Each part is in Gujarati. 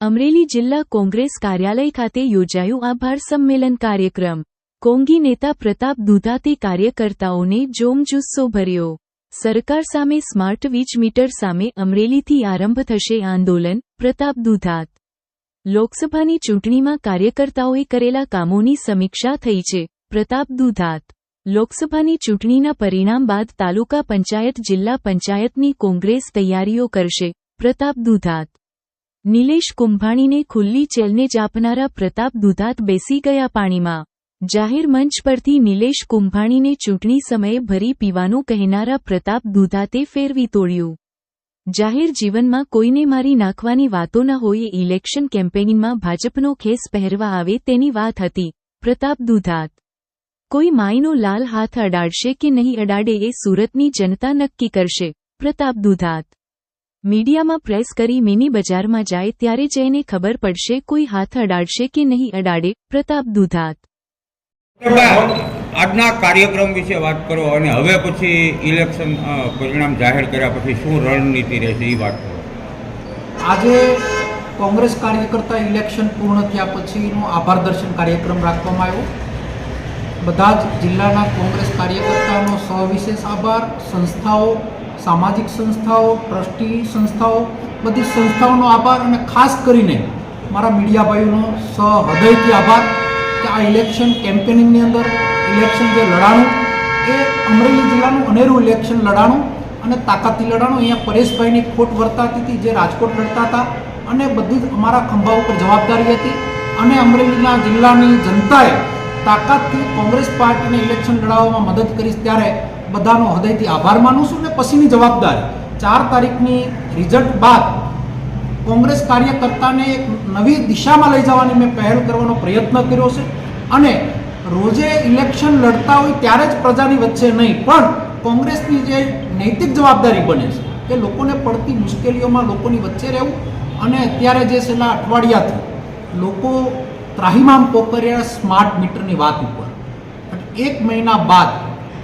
અમરેલી જિલ્લા કોંગ્રેસ કાર્યાલય ખાતે યોજાયું આભાર સંમેલન કાર્યક્રમ. કોંગી નેતા પ્રતાપ દુધાતે કાર્યકર્તાઓને જોમજુસ્સો ભર્યો. સરકાર સામે સ્માર્ટ વીજ મીટર સામે અમરેલીથી આરંભ થશે આંદોલન, પ્રતાપ દુધાત. લોકસભાની ચૂંટણીમાં કાર્યકર્તાઓએ કરેલા કામોની સમીક્ષા થઈ છે, પ્રતાપ દુધાત. લોકસભાની ચૂંટણીના પરિણામ બાદ તાલુકા પંચાયત જિલ્લા પંચાયતની કોંગ્રેસ તૈયારીઓ કરશે, પ્રતાપ દુધાત. નિલેશ કુંભાણીને ખુલ્લી ચેલેન્જ આપનારા પ્રતાપ દુધાત બેસી ગયા પાણીમાં. જાહેર મંચ પરથી નિલેશ કુંભાણીને ચૂંટણી સમયે ભરી પીવાનું કહેનારા પ્રતાપ દુધાતે ફેરવી તોડ્યું. જાહેર જીવનમાં કોઈને મારી નાખવાની વાતો ન હોય ઇલેક્શન કેમ્પેનિંગમાં ભાજપનો ખેસ પહેરવા આવે તેની વાત હતી, પ્રતાપ દુધાત. કોઈ માયનો લાલ હાથ અડાડશે કે નહીં અડાડે એ સુરતની જનતા નક્કી કરશે, પ્રતાપ દુધાત. મીડિયામાં પ્રેસ કરી મિની બજારમાં જાય ત્યારે જઈને ખબર પડશે કોઈ હાથ અડાડશે કે નહીં અડાડે પ્રતાપ દુધાત. આજના કાર્યક્રમ વિશે વાત કરો અને હવે પછી ઇલેક્શન પરિણામ જાહેર કર્યા પછી શું રણનીતિ રહેશે એ વાત કરો. આજે કોંગ્રેસ કાર્યકર્તા ઇલેક્શન પૂર્ણ થયા પછીનો આભાર દર્શન કાર્યક્રમ રાખવામાં આવ્યો. બધા જ જિલ્લાના કોંગ્રેસ કાર્યકર્તાનો સવિશેષ આભાર. સંસ્થાઓ સામાજિક સંસ્થાઓ, ટ્રસ્ટી સંસ્થાઓ, બધી સંસ્થાઓનો આભાર અને ખાસ કરીને મારા મીડિયા ભાઈઓનો સહૃદયથી આભાર કે આ ઇલેક્શન કેમ્પેનિંગની અંદર ઇલેક્શન જે લડાણું, એ અમરેલી જિલ્લાનું અનેરું ઇલેક્શન લડાણું અને તાકાતથી લડાણું. અહીંયા પરેશભાઈની ખોટ વર્તાતી હતી જે રાજકોટ લડતા હતા અને બધી જ અમારા ખંભા ઉપર જવાબદારી હતી. અને અમરેલીના જિલ્લાની જનતાએ તાકાતથી કોંગ્રેસ પાર્ટીને ઇલેક્શન લડાવવામાં મદદ કરીશ ત્યારે બધાનો હૃદયથી આભાર માનું છું ને પછીની જવાબદારી. ચાર તારીખની રિઝલ્ટ બાદ કોંગ્રેસ કાર્યકર્તાને એક નવી દિશામાં લઈ જવાની મેં પહેલ કરવાનો પ્રયત્ન કર્યો છે અને રોજે ઇલેક્શન લડતા હોય ત્યારે જ પ્રજાની વચ્ચે નહીં, પણ કોંગ્રેસની જે નૈતિક જવાબદારી બને છે કે લોકોને પડતી મુશ્કેલીઓમાં લોકોની વચ્ચે રહેવું અને અત્યારે જે છેલ્લા અઠવાડિયાથી લોકો ત્રાહિમામ પોકર્યા સ્માર્ટ મીટરની વાત ઉપર. એક મહિના બાદ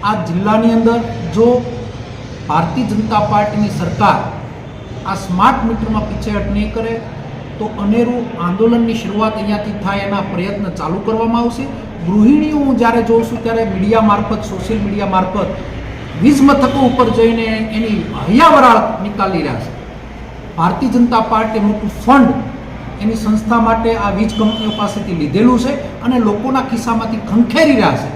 આ જિલ્લાની અંદર જો ભારતીય જનતા પાર્ટીની સરકાર આ સ્માર્ટ મીટરમાં પીછેહટ નહીં કરે, તો અનેરું આંદોલનની શરૂઆત અહીંયાથી થાય એના પ્રયત્ન ચાલુ કરવામાં આવશે. ગૃહિણીઓ હું જ્યારે જોઉં છું ત્યારે મીડિયા મારફત, સોશિયલ મીડિયા મારફત વીજ મથકો ઉપર જઈને એની હૈયાવરાળ નીકાળી રહ્યા છે. ભારતીય જનતા પાર્ટી મોટું ફંડ એની સંસ્થા માટે આ વીજ કંપનીઓ પાસેથી લીધેલું છે અને લોકોના ખિસ્સામાંથી ખંખેરી રહ્યા છે.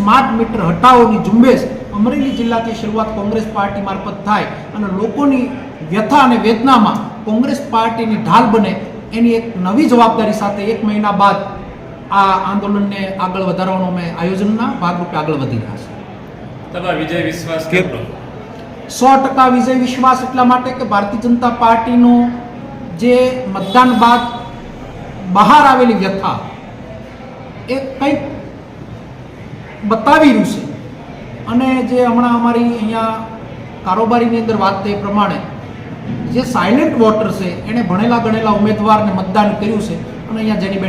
સ્માર્ટ મીટર હટાવોની ઝુંબેશ અમરેલી જિલ્લાથી શરૂઆત કોંગ્રેસ પાર્ટી મારફત થાય અને લોકોની વ્યથા અને વેદનામાં કોંગ્રેસ પાર્ટીની ઢાલ બને એની એક નવી જવાબદારી સાથે એક મહિના બાદ આ આંદોલનને આગળ વધારવાનો અમે આયોજનના ભાગરૂપે આગળ વધી રહ્યા છે તમારો વિજય વિશ્વાસ કેટલો? સો ટકા વિજય વિશ્વાસ એટલા માટે કે ભારતીય જનતા પાર્ટીનો જે મતદાન બાદ બહાર આવેલી વ્યથા એ કંઈક બતાવી રહ્યું છે. અને જે હમણાં અમારી અહીંયા કારોબારીની અંદર વાત થઈ પ્રમાણે, જે સાયલેન્ટ વોટર છે એણે ભણેલા ગણેલા ઉમેદવારને મતદાન કર્યું છે, અને અહીંયા જેનીબેન